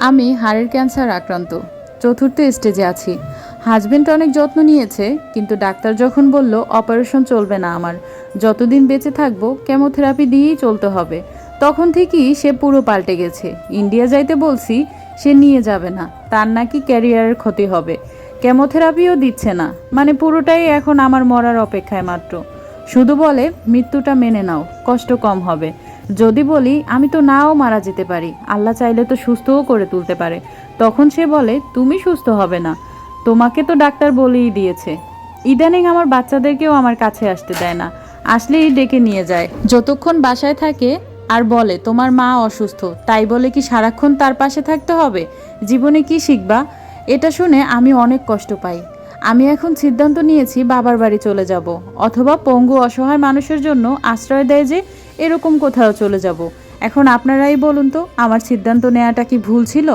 আমি হাড়ের ক্যান্সার আক্রান্ত। চতুর্থ স্টেজে আছি। হাজবেন্ড অনেক যত্ন নিয়েছে, কিন্তু ডাক্তার যখন বলল, অপারেশন চলবে না আমার। যতদিন বেঁচে থাকব, কেমোথেরাপি দিয়েই চলতে হবে। তখন থেকেই সে পুরো পাল্টে গেছে। ইন্ডিয়া যাইতে বলছি, সে নিয়ে যাবে না। তার নাকি ক্যারিয়ারের ক্ষতি হবে। কেমোথেরাপিও দিচ্ছে না। মানে পুরোটাই এখন আমার মরার অপেক্ষায় মাত্র। শুধু বলে, মৃত্যুটা মেনে নাও। কষ্ট কম হবে। যদি বলি, আমি তো নাও মারা যেতে পারি। আল্লাহ চাইলে তো সুস্থও করে তুলতে পারে। তখন সে বলে, তুমি সুস্থ হবে না। তোমাকে তো ডাক্তার বলেই দিয়েছে। ইদানিং আমার বাচ্চাদেরকেও আমার কাছে আসতে দেয় না। আসলেই ডেকে নিয়ে যায়। যতক্ষণ বাসায় থাকে আর বলে, তোমার মা অসুস্থ, তাই বলে কি সারাক্ষণ তার পাশে থাকতে হবে? জীবনে কি শিখবা? এটা শুনে আমি অনেক কষ্ট পাই। আমি এখন সিদ্ধান্ত নিয়েছি বাবার বাড়ি চলে যাব। অথবা পঙ্গু অসহায় মানুষের জন্য আশ্রয় দেয় যে এরকম কোথাও চলে যাব। এখন আপনারাই বলুন তো আমার সিদ্ধান্ত নেওয়াটা কি ভুল ছিল?